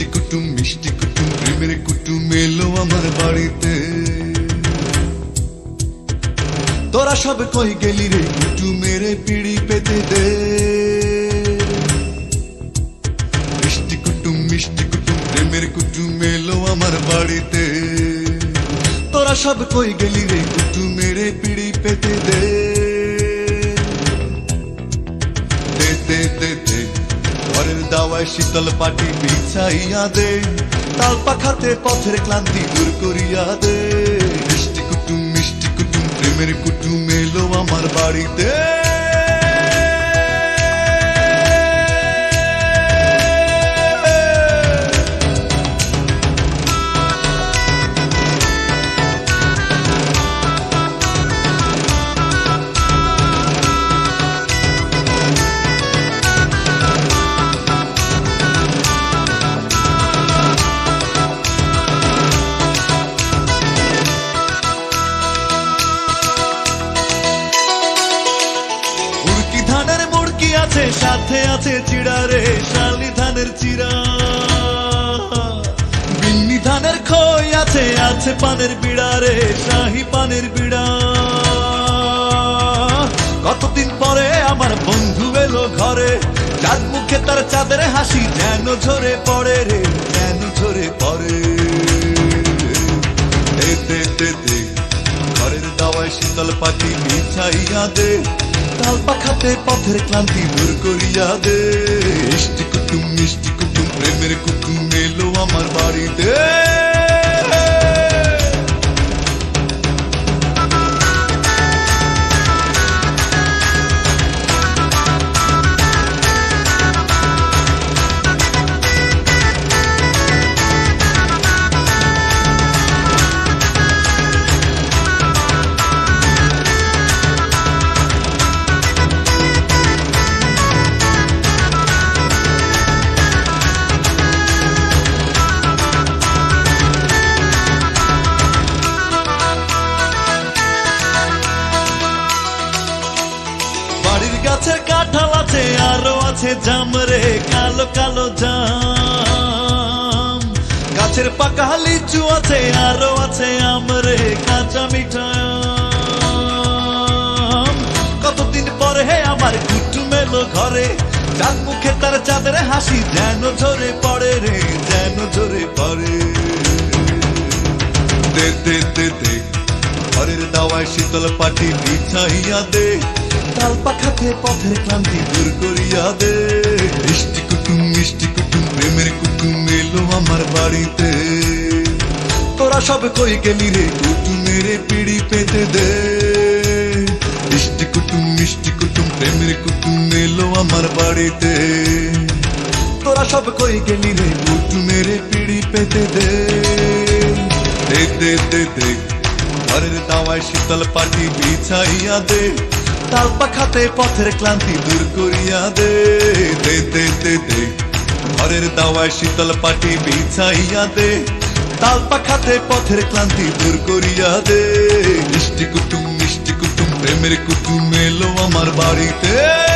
মিষ্টি কুটুম মিষ্টি কুটুম প্রেমের কুটুম এলো আমার বাড়িতে। তোরা সব কই গেলি রে কুটু মেরে পিড়ি পেতে দে। মিষ্টি কুটুম মিষ্টি কুটুম, প্রেমের কুটুম এলো আমার বাড়িতে। তোরা সব কই গেলি রে মেরে পিড়ি পেতে দে। দাওয়ায় শীতল পাটি বিছাইয়া দে। তাল পাখাতে পথের ক্লান্তি দূর করিয়া দে। মিষ্টি কুটুম মিষ্টি কুটুম, প্রেমের কুটুম এলো আমার বাড়িতে। মুরকি ধানের মুরকি আছে, সাথে আছে চিড়া রে শালি ধানের চিড়া। বিন্নি ধানের খই আছে আছে পানের বিড়া রে শাহি পানের বিড়া। কতদিন পরে আমার বন্ধু এলো ঘরে চাঁদ মুখে তার চাঁদের হাসি যেন ঝরে পড়ে রে, যেন ঝরে পড়ে। ঘরের দাওয়ায় শীতল পাখি বিছাইয়া দে। তাল পাখাতে পথের ক্লান্তি দূর করিয়া দে মিষ্টি কুটুম মিষ্টি কুটুম, প্রেমের কুটুম এলো আমার বাড়িতে। আছে জাম রে, কালো কালো জাম। গাছের পাকা লিচু আছে, আরও আছে আম রে, কাঁচা মিঠা কতদিন পরে হে আমার কুটু মেলো ঘরে চাঁদ মুখে তার চাঁদের হাসি, যেন ঝরে পড়ে রে, যেন ঝরে পড়ে। দে দে দে দে ঘরের দাওয়ায় শীতল পাটি বিছাইয়া দে। তাল পাখাতে পথের ক্লান্তি দূর করিয়া দে। মিষ্টি কুটুম মিষ্টি কুটুম, প্রেমের কুটুম এলো আমার বাড়িতে। তোরা সব কই গেলি রে, কুটুমের পিড়ি পেতে দে। মিষ্টি কুটুম মিষ্টি কুটুম, প্রেমের কুটুম এলো আমার বাড়িতে। তোরা সব কই গেলি রে, কুটুমের পিড়ি পেতে দে। দাওয়ায় শীতল পাটি বিছাইয়া দে। তাল পাখাতে পথের ক্লান্তি দূর করিয়া দে। দে দে দে দে। ঘরের দাওয়ায় শীতল পাটি বিছাইয়া দে। তাল পাখাতে পথের ক্লান্তি দূর করিয়া দে। মিষ্টি কুটুম মিষ্টি কুটুম, প্রেমের কুটুম এলো আমার বাড়িতে।